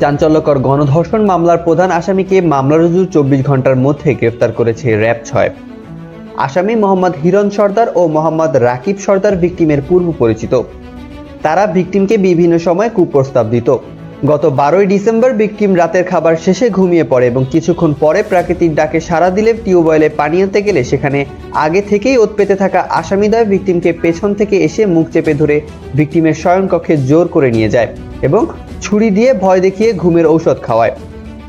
চাঞ্চল্যকর গণধর্ষণ মামলার প্রধান আসামিকে মামলা রুজুর চব্বিশ ঘণ্টার মধ্যে গ্রেফতার করেছে র্যাব ছয়। আসামি মোহাম্মদ হিরণ সর্দার ও মোহাম্মদ রাকিব সর্দার ভিকটিমের পূর্ব পরিচিত। তারা ভিকটিমকে বিভিন্ন সময় কুপ্রস্তাব দিত। গত বারোই ডিসেম্বর ভিকটিম রাতের খাবার শেষে ঘুমিয়ে পড়ে এবং কিছুক্ষণ পরে প্রাকৃতিক ডাকে সাড়া দিলে টিউবওয়েলে পানি আনতে গেলে সেখানে আগে থেকেই ওত পেতে থাকা আসামিদয় ভিকটিমকে পেছন থেকে এসে মুখ চেপে ধরে ভিকটিমের শয়নকক্ষে জোর করে নিয়ে যায় এবং ছুরি দিয়ে ভয় দেখিয়ে ঘুমের ঔষধ খাওয়ায়।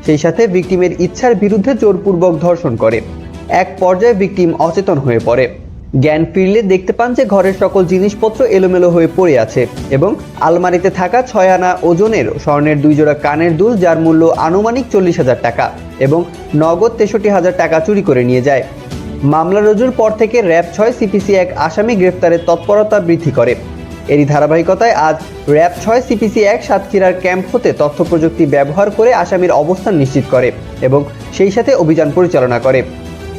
সেই সাথে ভিকটিমের ইচ্ছার বিরুদ্ধে জোরপূর্বক ধর্ষণ করে। এক পর্যায়ে ভিকটিম অচেতন হয়ে পড়ে। জ্ঞান ফিরলে দেখতে পান যে ঘরের সকল জিনিসপত্র এলোমেলো হয়ে পড়ে আছে এবং আলমারিতে থাকা ছয় আনা ওজনের স্বর্ণের দুই জোড়া কানের দুল যার মূল্য আনুমানিক চল্লিশ হাজার টাকা এবং নগদ তেষট্টি হাজার টাকা চুরি করে নিয়ে যায়। মামলা রুজুর পর থেকে র্যাব ছয় সিপিসি এক আসামি গ্রেফতারের তৎপরতা বৃদ্ধি করে। এরই ধারাবাহিকতায় আজ র্যাব ছয় সিপিসি এক সাতক্ষীরার ক্যাম্প হতে তথ্য প্রযুক্তি ব্যবহার করে আসামির অবস্থান নিশ্চিত করে এবং সেই সাথে অভিযান পরিচালনা করে।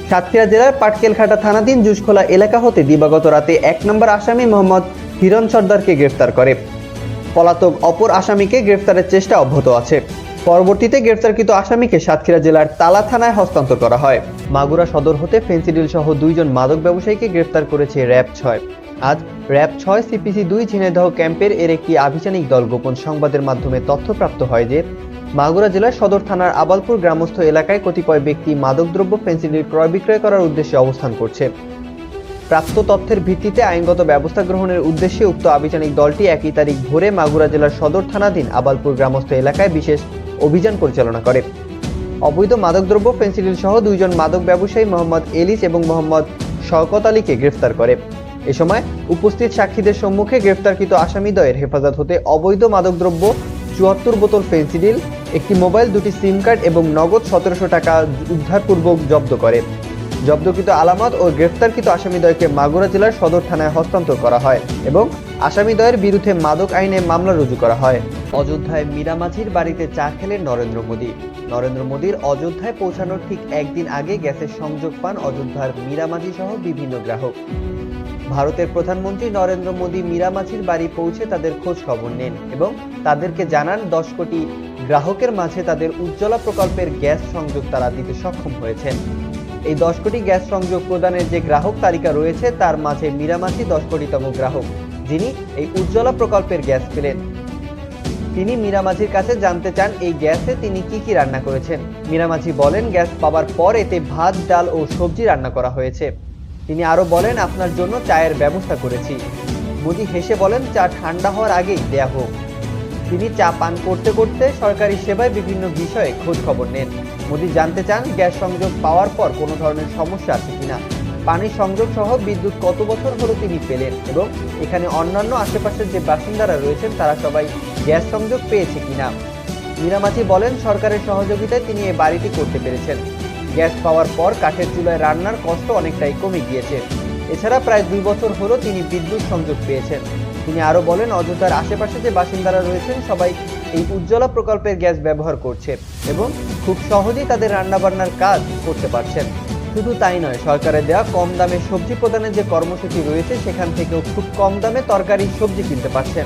সাতক্ষীরা জেলার পাটকেলঘাটা থানাধীন জুসখোলা এলাকা হতে দিবাগত রাতে এক নম্বর আসামি মোহাম্মদ হিরণ সর্দারকে গ্রেফতার করে। পলাতক অপর আসামিকে গ্রেফতারের চেষ্টা অব্যাহত আছে। পরবর্তীতে গ্রেফতারকৃত আসামিকে সাতক্ষীরা জেলার তালা থানায় হস্তান্তর করা হয়। মাগুরা সদর হতে ফেন্সিডিল সহ দুইজন মাদক ব্যবসায়ীকে গ্রেফতার করেছে র্যাব ছয়। আজ র্যাব ছয় সিপিসি দুই ঝিনাইদহ ক্যাম্পের এর একটি আভিযানিক দল গোপন সংবাদের মাধ্যমে তথ্যপ্রাপ্ত হয় যে, মাগুরা জেলার সদর থানার আবালপুর গ্রামস্থ এলাকায় কতিপয় ব্যক্তি মাদকদ্রব্য ফেন্সিডিল ক্রয় বিক্রয় করার উদ্দেশ্যে অবস্থান করছে। প্রাপ্ত তথ্যের ভিত্তিতে আইনগত ব্যবস্থা গ্রহণের উদ্দেশ্যে উক্ত আভিযানিক দলটি একই তারিখ ভোরে মাগুরা জেলার সদর থানাধীন আবালপুর গ্রামস্থ এলাকায় বিশেষ অভিযান পরিচালনা করে। অবৈধ মাদকদ্রব্য ফেন্সিডিল সহ দুইজন মাদক ব্যবসায়ী মোহাম্মদ এলিস এবং মোহাম্মদ শওকত আলীকে গ্রেফতার করে। এ সময় উপস্থিত সাক্ষীদের সম্মুখে গ্রেফতারকৃত আসামিদ্বয়ের হেফাজত হতে অবৈধ মাদকদ্রব্য, চুয়াত্তর বোতল ফেন্সিডিল, একটি মোবাইল, দুটি সিম কার্ড এবং নগদ সতেরোশো টাকা উদ্ধারপূর্বক জব্দ করে। জব্দকৃত আলামত ও গ্রেফতারকৃত আসামিদ্বয়কে মাগুরা জেলার সদর থানায় হস্তান্তর করা হয় এবং আসামিদ্বয়ের বিরুদ্ধে মাদক আইনে মামলা রুজু করা হয়। অযোধ্যায় মীরামাঝির বাড়িতে চা খেলেন নরেন্দ্র মোদী। নরেন্দ্র মোদীর অযোধ্যায় পৌঁছানোর ঠিক একদিন আগে গ্যাসের সংযোগ পান অযোধ্যার মীরামাঝি সহ বিভিন্ন গ্রাহক। ভারতের প্রধানমন্ত্রী নরেন্দ্র মোদী মীরামাছির বাড়ি পৌঁছে তাদের খোঁজ খবর নেন এবং তাদেরকে জানান দশ কোটি গ্রাহকের মাঝে তাদের উজ্জ্বলা প্রকল্পের গ্যাস সংযোগ তারা দিতে সক্ষম হয়েছেন। এই দশ কোটি গ্যাস সংযোগ প্রদানের যে গ্রাহক তালিকা রয়েছে, তার মাঝে মীরামাছি দশ কোটিতম গ্রাহক, যিনি এই উজ্জ্বলা প্রকল্পের গ্যাস পেলেন। তিনি মীরামাঝির কাছে জানতে চান, এই গ্যাসে তিনি কি কি রান্না করেছেন। মীরামাঝি বলেন, গ্যাস পাওয়ার পর এতে ভাত, ডাল ও সবজি রান্না করা হয়েছে। তিনি আরও বলেন, আপনার জন্য চায়ের ব্যবস্থা করেছি। মোদি হেসে বলেন, চা ঠান্ডা হওয়ার আগেই দেয়া হোক। তিনি চা পান করতে করতে সরকারি সেবায় বিভিন্ন বিষয়ে খোঁজ খবর নেন। মোদি জানতে চান, গ্যাস সংযোগ পাওয়ার পর কোনো ধরনের সমস্যা আছে কিনা। পানি সংযোগ সহ বিদ্যুৎ কত বছর হলো তিনি পেলেন এবং এখানে অন্যান্য আশেপাশের যে বাসিন্দারা রয়েছেন, তারা সবাই গ্যাস সংযোগ পেয়েছে কিনা? মীরামাছি বলেন, সরকারের সহযোগিতায় তিনি এই বাড়িটি করতে পেরেছেন। গ্যাস পাওয়ার পর কাঠের চুলায় রান্নার কষ্ট অনেকটাই কমে গিয়েছে। এছাড়া প্রায় দুই বছর হলো তিনি বিদ্যুৎ সংযোগ পেয়েছেন। তিনি আরও বলেন অযোধ্যার আশেপাশে যে বাসিন্দারা রয়েছেন, সবাই এই উজ্জ্বলা প্রকল্পের গ্যাস ব্যবহার করছে এবং খুব সহজেই তাদের রান্নাবান্নার কাজ করতে পারছেন। শুধু তাই নয় সরকারের দেওয়া কম দামে সবজি প্রদানের যে কর্মসূচি রয়েছে, সেখান থেকেও খুব কম দামে তরকারি, সবজি কিনতে পারছেন।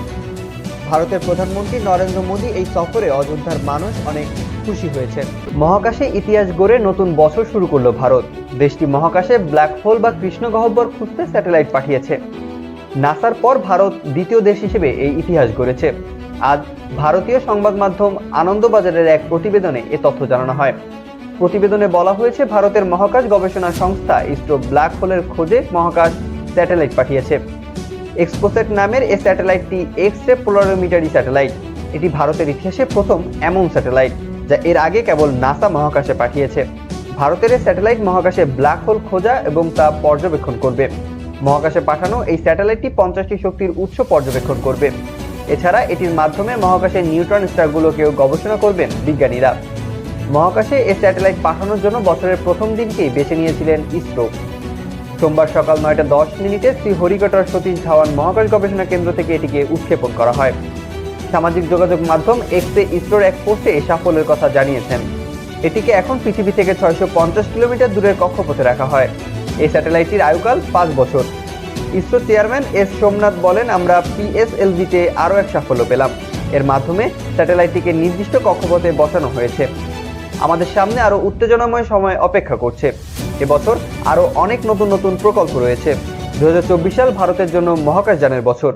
ভারতের প্রধানমন্ত্রী নরেন্দ্র মোদী এই সফরে অযোধ্যার মানুষ অনেক খুশি হয়েছেন মহাকাশে ইতিহাস গড়ে নতুন বছর শুরু করল ভারত। দেশটি মহাকাশে ব্ল্যাক হোল বা কৃষ্ণ গহ্বর খুঁজতে স্যাটেলাইট পাঠিয়েছে। নাসার পর ভারত দ্বিতীয় দেশ হিসেবে এই ইতিহাস গড়েছে। আজ ভারতীয় সংবাদ মাধ্যম আনন্দবাজারের এক প্রতিবেদনে এ তথ্য জানানো হয়। প্রতিবেদনে বলা হয়েছে, ভারতের মহাকাশ গবেষণা সংস্থা ইসরো ব্ল্যাক হোলের খোঁজে মহাকাশ স্যাটেলাইট পাঠিয়েছে। এক্সপোসেট নামের এই স্যাটেলাইটটি এক্স রে পোলারোমিটারি স্যাটেলাইট। এটি ভারতের ইতিহাসে প্রথম এমন স্যাটেলাইট। যা এর আগে কেবল নাসা মহাকাশে পাঠিয়েছে। ভারতের স্যাটেলাইট মহাকাশে ব্ল্যাক হোল খোঁজা এবং তা পর্যবেক্ষণ করবে। মহাকাশে পাঠানো এই স্যাটেলাইটটি পঞ্চাশটি শক্তির উৎস পর্যবেক্ষণ করবে। এছাড়া এটির মাধ্যমে মহাকাশের নিউট্রন স্টারগুলোকেও গবেষণা করবেন বিজ্ঞানীরা। মহাকাশে এই স্যাটেলাইট পাঠানোর জন্য বছরের প্রথম দিনকেই বেছে নিয়েছিলেন ইসরো। সোমবার সকাল নয়টা দশ মিনিটে শ্রী হরিকটার সতীশ ধাওয়ান মহাকাশ গবেষণা কেন্দ্র থেকে এটিকে উৎক্ষেপণ করা হয়। সামাজিক যোগাযোগ মাধ্যম এক্সে ইসরোর এক পোস্টে এই সাফল্যের কথা জানিয়েছেন। এটিকে এখন পৃথিবী থেকে ছয়শো পঞ্চাশ কিলোমিটার দূরের কক্ষপথে রাখা হয়। এই স্যাটেলাইটটির আয়ুকাল পাঁচ বছর। ইসরো চেয়ারম্যান এস সোমনাথ বলেন, আমরা পিএসএলভিতে আরও এক সাফল্য পেলাম। এর মাধ্যমে স্যাটেলাইটটিকে নির্দিষ্ট কক্ষপথে বসানো হয়েছে। আমাদের সামনে আরও উত্তেজনাময় সময় অপেক্ষা করছে। এবছর আরও অনেক নতুন নতুন প্রকল্প রয়েছে। দু হাজার চব্বিশ সাল ভারতের জন্য মহাকাশযানের বছর।